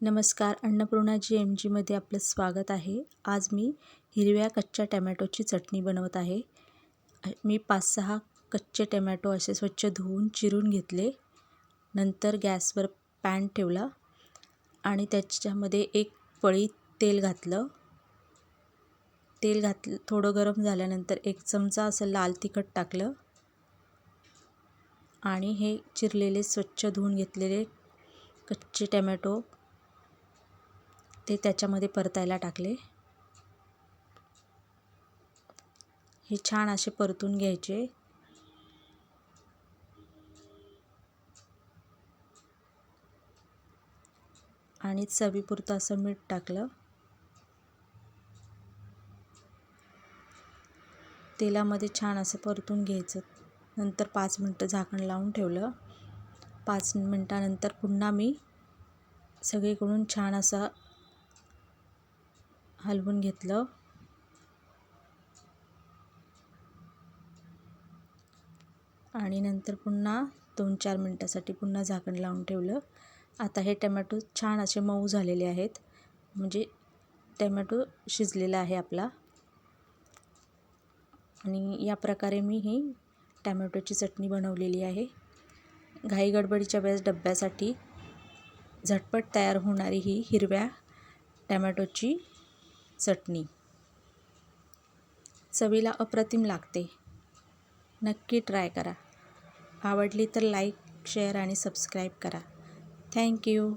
नमस्कार Annapurna G M जीमध्ये आपलं स्वागत आहे. आज मी हिरव्या कच्च्या टमॅटोची चटणी बनवत आहे. मी पाच सहा कच्चे टमॅटो असे स्वच्छ धुवून चिरून घेतले. नंतर गॅसवर पॅन ठेवला आणि त्याच्यामध्ये एक पळी तेल घातलं. तेल घातलं थोडं गरम झाल्यानंतर एक चमचा असं लाल तिखट टाकलं आणि हे चिरलेले स्वच्छ धुवून घेतलेले कच्चे टमॅटो ते त्याच्यामध्ये परतायला टाकले. हे छान असे परतून घ्यायचे. आणि चवीपुरतं असं मीठ टाकलं. तेलामध्ये छान असं परतून घ्यायचं. नंतर पाच मिनटं झाकण लावून ठेवलं. पाच मिनटानंतर पुन्हा मी सगळीकडून छान असा हलवून घेतलं. आणि नंतर पुन्हा दोन चार मिनटासाठी पुन्हा झाकण लावून ठेवलं. आता हे टमॅटो छान असे मऊ झालेले आहेत. म्हणजे टमॅटो शिजलेला आहे आपला. आणि या प्रकारे मी ही टमॅटोची चटणी बनवलेली आहे. घाई गडबडीच्या वेळेस डब्यासाठी झटपट तयार होणारी ही हिरव्या टमॅटोची चटणी. चवीला अप्रतिम लागते. नक्की ट्राय करा. आवडली तर लाईक शेअर आणि सबस्क्राईब करा. Thank you